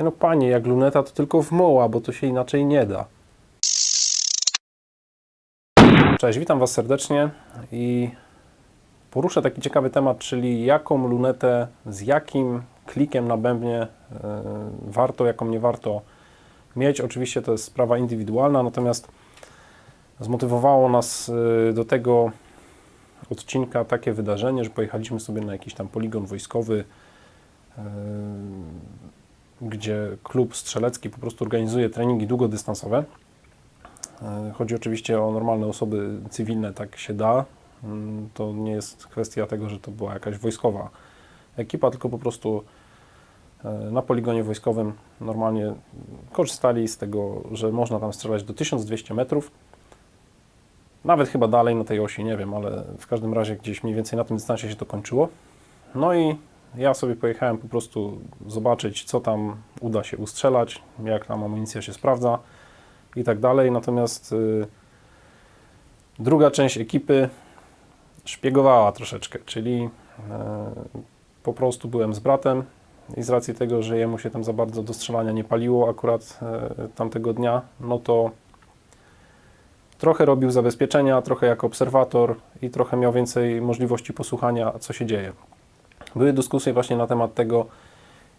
Nie no panie, jak luneta to tylko w moła, bo to się inaczej nie da. Cześć, witam Was serdecznie i poruszę taki ciekawy temat, czyli jaką lunetę z jakim klikiem na bębnie e, warto, jaką nie warto mieć. Oczywiście to jest sprawa indywidualna, natomiast zmotywowało nas e, do tego odcinka takie wydarzenie, że pojechaliśmy sobie na jakiś tam poligon wojskowy, e, gdzie klub strzelecki po prostu organizuje treningi długodystansowe. E, Chodzi oczywiście o normalne osoby cywilne, tak się da. Mm, To nie jest kwestia tego, że to była jakaś wojskowa ekipa, tylko po prostu e, na poligonie wojskowym normalnie korzystali z tego, że można tam strzelać do 1200 metrów. Nawet chyba dalej na tej osi, nie wiem, ale w każdym razie gdzieś mniej więcej na tym dystansie się to kończyło. No i ja sobie pojechałem po prostu zobaczyć, co tam uda się ustrzelać, jak tam amunicja się sprawdza i tak dalej. Natomiast y, druga część ekipy szpiegowała troszeczkę, czyli y, po prostu byłem z bratem i z racji tego, że jemu się tam za bardzo do strzelania nie paliło akurat y, tamtego dnia, no to trochę robił zabezpieczenia, trochę jako obserwator i trochę miał więcej możliwości posłuchania, co się dzieje. Były dyskusje właśnie na temat tego,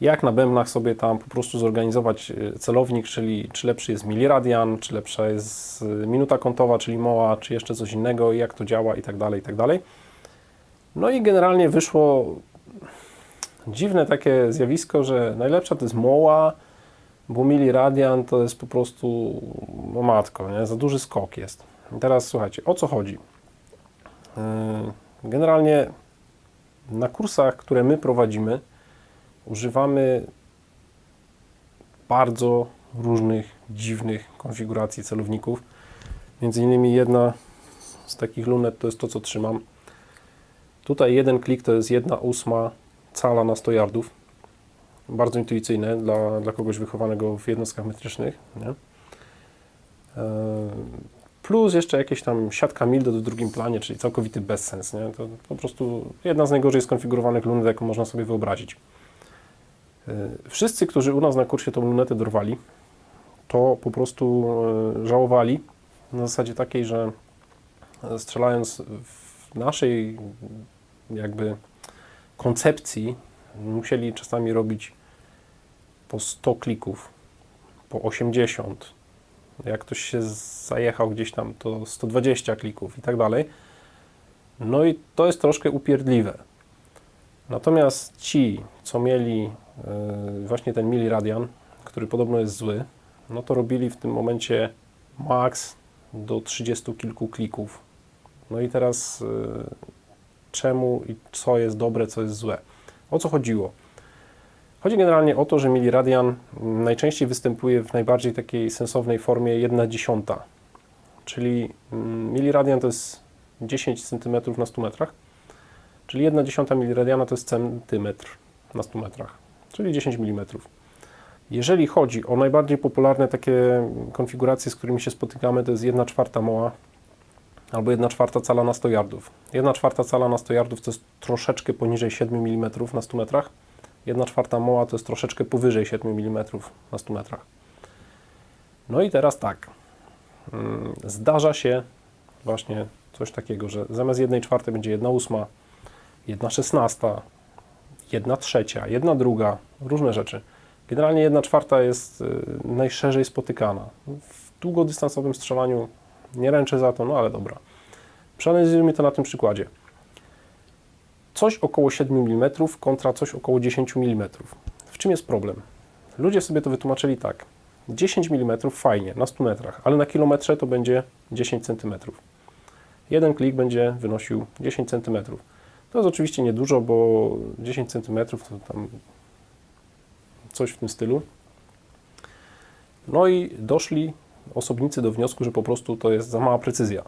jak na bębnach sobie tam po prostu zorganizować y, celownik, czyli czy lepszy jest miliradian, czy lepsza jest y, minuta kątowa, czyli moła, czy jeszcze coś innego, jak to działa i tak dalej, i tak dalej. No i generalnie wyszło dziwne takie zjawisko, że najlepsza to jest moła, bo miliradian to jest po prostu, no matko, nie? za duży skok jest. I teraz słuchajcie, o co chodzi? Yy, Generalnie na kursach, które my prowadzimy, używamy bardzo różnych dziwnych konfiguracji celowników. Między innymi jedna z takich lunet to jest to, co trzymam. Tutaj jeden klik to jest jedna ósma cala na 100 yardów. Bardzo intuicyjne dla, dla kogoś wychowanego w jednostkach metrycznych. Nie? Plus jeszcze jakieś tam siatka Mildo w drugim planie, czyli całkowity bezsens. Nie? To po prostu jedna z najgorzej skonfigurowanych lunet, jaką można sobie wyobrazić. E, Wszyscy, którzy u nas na kursie tą lunetę dorwali, to po prostu e, żałowali na zasadzie takiej, że e, strzelając w naszej jakby koncepcji, musieli czasami robić po 100 klików, po 80. Jak ktoś się zajechał gdzieś tam, to 120 klików i tak dalej. No i to jest troszkę upierdliwe. Natomiast ci, co mieli yy, właśnie ten miliradian, który podobno jest zły, no to robili w tym momencie max do 30 kilku klików. No i teraz yy, czemu i co jest dobre, co jest złe? O co chodziło? Chodzi generalnie o to, że miliradian najczęściej występuje w najbardziej takiej sensownej formie 1 dziesiąta. Czyli mm, miliradian to jest 10 cm na 100 metrach, czyli 1 dziesiąta miliradiana to jest centymetr na 100 metrach, czyli 10 mm. Jeżeli chodzi o najbardziej popularne takie konfiguracje, z którymi się spotykamy, to jest 1 czwarta moła albo 1 czwarta cala na 100 yardów. 1 czwarta cala na 100 yardów to jest troszeczkę poniżej 7 mm na 100 metrach. 1 czwarta moła to jest troszeczkę powyżej 7 mm na 100 metrach. No i teraz tak. Mm, Zdarza się właśnie coś takiego, że zamiast 1 czwartej będzie 1 ósma, 1 szesnasta, 1 trzecia, 1 druga, różne rzeczy. Generalnie 1 czwarta jest y, najszerzej spotykana. W długodystansowym strzelaniu nie ręczę za to, no ale dobra. Przeanalizujmy to na tym przykładzie coś około 7 mm kontra coś około 10 mm. W czym jest problem? Ludzie sobie to wytłumaczyli tak. 10 mm fajnie, na 100 metrach, ale na kilometrze to będzie 10 cm. Jeden klik będzie wynosił 10 cm. To jest oczywiście niedużo, bo 10 cm to tam coś w tym stylu. No i doszli osobnicy do wniosku, że po prostu to jest za mała precyzja.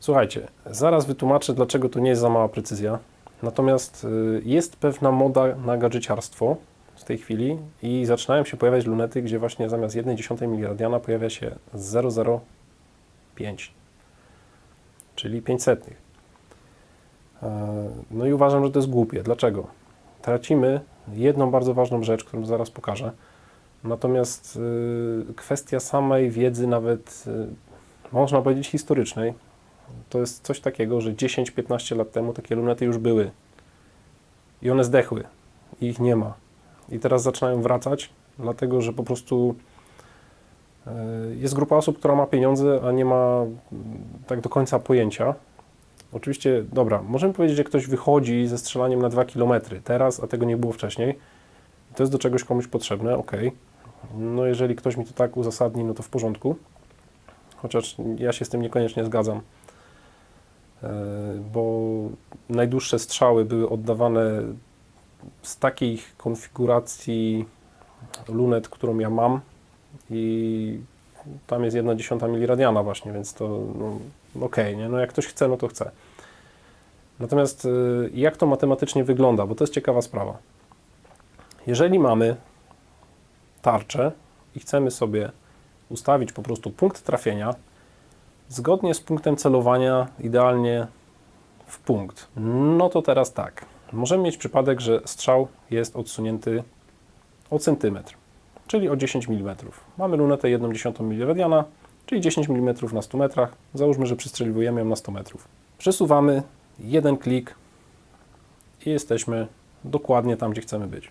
Słuchajcie, zaraz wytłumaczę, dlaczego to nie jest za mała precyzja. Natomiast y, jest pewna moda na gadżeciarstwo w tej chwili i zaczynają się pojawiać lunety, gdzie właśnie zamiast 1,1 miliradiana pojawia się 0,05, czyli 500. No i uważam, że to jest głupie. Dlaczego? Tracimy jedną bardzo ważną rzecz, którą zaraz pokażę. Natomiast y, kwestia samej wiedzy, nawet y, można powiedzieć historycznej, to jest coś takiego, że 10-15 lat temu takie lunety już były i one zdechły i ich nie ma. I teraz zaczynają wracać, dlatego że po prostu y, jest grupa osób, która ma pieniądze, a nie ma mm, tak do końca pojęcia. Oczywiście, dobra, możemy powiedzieć, że ktoś wychodzi ze strzelaniem na 2 km teraz, a tego nie było wcześniej. To jest do czegoś komuś potrzebne, ok. No jeżeli ktoś mi to tak uzasadni, no to w porządku. Chociaż ja się z tym niekoniecznie zgadzam, e, bo najdłuższe strzały były oddawane z takiej konfiguracji lunet, którą ja mam i tam jest jedna dziesiąta miliradiana właśnie, więc to no, okej, nie? No jak ktoś chce, no to chce. Natomiast y, jak to matematycznie wygląda, bo to jest ciekawa sprawa. Jeżeli mamy tarczę i chcemy sobie ustawić po prostu punkt trafienia zgodnie z punktem celowania, idealnie w punkt, no to teraz tak. Możemy mieć przypadek, że strzał jest odsunięty o centymetr, czyli o 10 mm. Mamy lunetę 1,1 miliradiana, czyli 10 mm na 100 metrach. Załóżmy, że przystrzeliwujemy ją na 100 metrów. Przesuwamy jeden klik i jesteśmy dokładnie tam, gdzie chcemy być.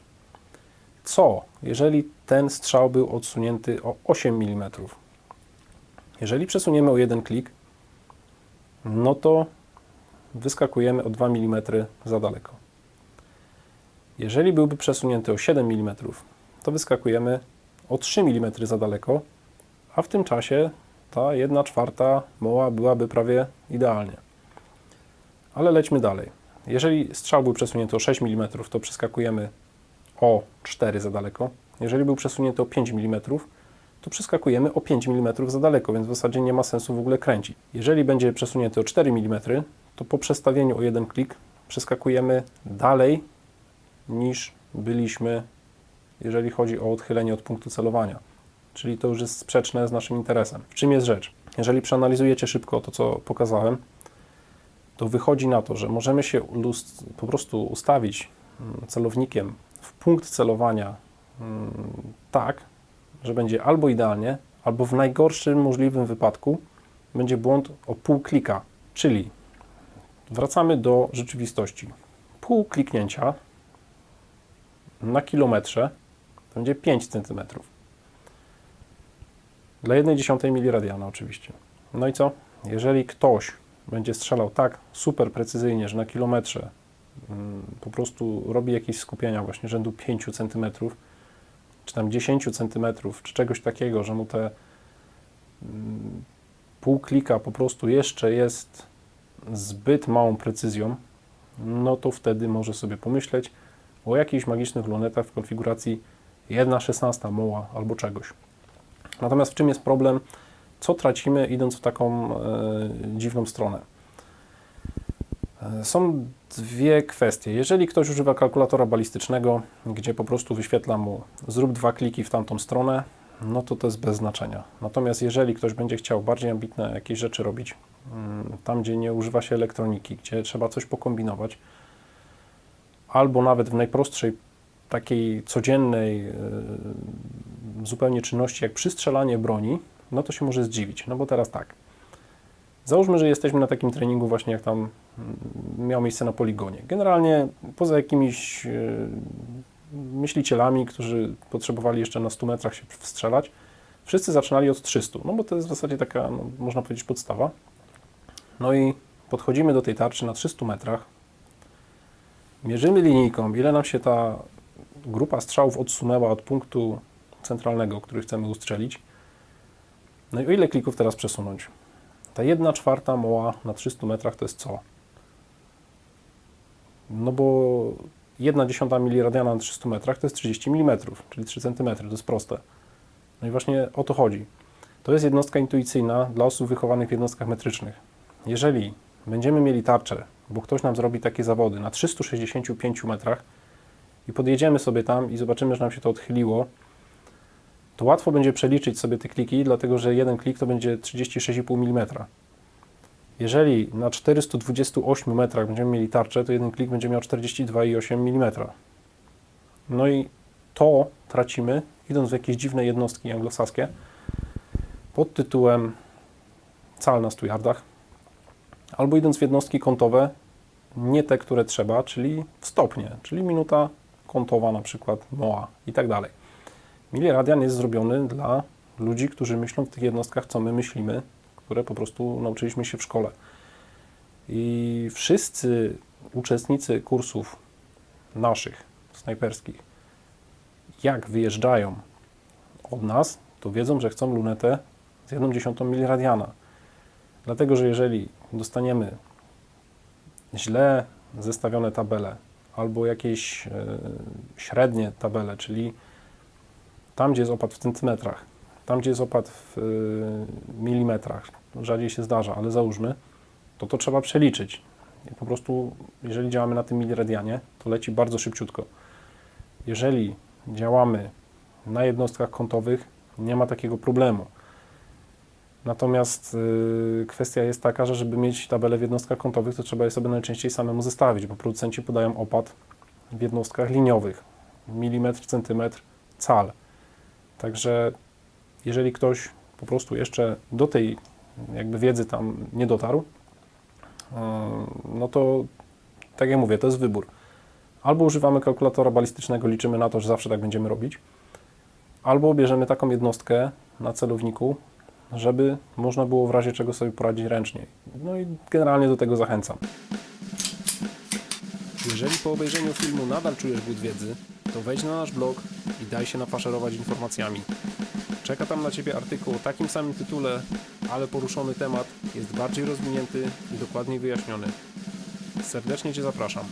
Co, jeżeli ten strzał był odsunięty o 8 mm? Jeżeli przesuniemy o jeden klik, no to wyskakujemy o 2 mm za daleko. Jeżeli byłby przesunięty o 7 mm, to wyskakujemy o 3 mm za daleko, a w tym czasie ta 1 czwarta moła byłaby prawie idealnie. Ale lećmy dalej. Jeżeli strzał był przesunięty o 6 mm, to przeskakujemy o 4 za daleko. Jeżeli był przesunięty o 5 mm, to przeskakujemy o 5 mm za daleko, więc w zasadzie nie ma sensu w ogóle kręcić. Jeżeli będzie przesunięty o 4 mm, to po przestawieniu o jeden klik przeskakujemy dalej niż byliśmy, jeżeli chodzi o odchylenie od punktu celowania. Czyli to już jest sprzeczne z naszym interesem. W czym jest rzecz? Jeżeli przeanalizujecie szybko to, co pokazałem, to wychodzi na to, że możemy się po prostu ustawić mm, celownikiem w punkt celowania mm, tak, że będzie albo idealnie, albo w najgorszym możliwym wypadku będzie błąd o pół klika. Czyli wracamy do rzeczywistości. Pół kliknięcia na kilometrze to będzie 5 cm. Dla 1,1 miliradiana oczywiście. No i co? Jeżeli ktoś będzie strzelał tak super precyzyjnie, że na kilometrze mm, po prostu robi jakieś skupienia właśnie rzędu 5 cm, czy tam 10 cm, czy czegoś takiego, że mu te mm, pół klika po prostu jeszcze jest zbyt małą precyzją, no to wtedy może sobie pomyśleć o jakichś magicznych lunetach w konfiguracji 1,16 moła albo czegoś. Natomiast w czym jest problem? Co tracimy idąc w taką e, dziwną stronę? E, są dwie kwestie. Jeżeli ktoś używa kalkulatora balistycznego, gdzie po prostu wyświetla mu zrób dwa kliki w tamtą stronę, no to to jest bez znaczenia. Natomiast jeżeli ktoś będzie chciał bardziej ambitne jakieś rzeczy robić, mm, tam gdzie nie używa się elektroniki, gdzie trzeba coś pokombinować, albo nawet w najprostszej takiej codziennej e, zupełnie czynności jak przystrzelanie broni, no to się może zdziwić. No bo teraz tak. Załóżmy, że jesteśmy na takim treningu właśnie jak tam miał miejsce na poligonie. Generalnie poza jakimiś e, myślicielami, którzy potrzebowali jeszcze na 100 metrach się wstrzelać, wszyscy zaczynali od 300, no bo to jest w zasadzie taka, no, można powiedzieć, podstawa. No i podchodzimy do tej tarczy na 300 metrach, mierzymy linijką, ile nam się ta grupa strzałów odsunęła od punktu centralnego, który chcemy ustrzelić. No i o ile klików teraz przesunąć? Ta 1 czwarta moła na 300 metrach to jest co? No bo 1 dziesiąta miliradiana na 300 metrach to jest 30 mm, czyli 3 cm, to jest proste. No i właśnie o to chodzi. To jest jednostka intuicyjna dla osób wychowanych w jednostkach metrycznych. Jeżeli będziemy mieli tarczę, bo ktoś nam zrobi takie zawody na 365 metrach i podjedziemy sobie tam i zobaczymy, że nam się to odchyliło, to łatwo będzie przeliczyć sobie te kliki, dlatego że jeden klik to będzie 36,5 mm. Jeżeli na 428 metrach będziemy mieli tarczę, to jeden klik będzie miał 42,8 mm. No i to tracimy, idąc w jakieś dziwne jednostki anglosaskie pod tytułem cal na 100 yardach, albo idąc w jednostki kątowe, nie te, które trzeba, czyli w stopnie, czyli minuta kątowa na przykład, MOA i tak dalej. Miliradian jest zrobiony dla ludzi, którzy myślą w tych jednostkach, co my myślimy, które po prostu nauczyliśmy się w szkole. I wszyscy uczestnicy kursów naszych, snajperskich, jak wyjeżdżają od nas, to wiedzą, że chcą lunetę z 1,1 miliradiana. Dlatego, że jeżeli dostaniemy źle zestawione tabele albo jakieś e, średnie tabele, czyli tam, gdzie jest opad w centymetrach, tam, gdzie jest opad w e, milimetrach, rzadziej się zdarza, ale załóżmy, to to trzeba przeliczyć. I po prostu, jeżeli działamy na tym miliradianie, to leci bardzo szybciutko. Jeżeli działamy na jednostkach kątowych, nie ma takiego problemu. Natomiast y, kwestia jest taka, że żeby mieć tabelę w jednostkach kątowych, to trzeba je sobie najczęściej samemu zestawić, bo producenci podają opad w jednostkach liniowych. Milimetr, centymetr, cal. Także jeżeli ktoś po prostu jeszcze do tej jakby wiedzy tam nie dotarł, y, no to tak jak mówię, to jest wybór. Albo używamy kalkulatora balistycznego, liczymy na to, że zawsze tak będziemy robić, albo bierzemy taką jednostkę na celowniku, żeby można było w razie czego sobie poradzić ręcznie. No i generalnie do tego zachęcam. Jeżeli po obejrzeniu filmu nadal czujesz głód wiedzy, to wejdź na nasz blog i daj się nafaszerować informacjami. Czeka tam na Ciebie artykuł o takim samym tytule, ale poruszony temat jest bardziej rozwinięty i dokładniej wyjaśniony. Serdecznie Cię zapraszam.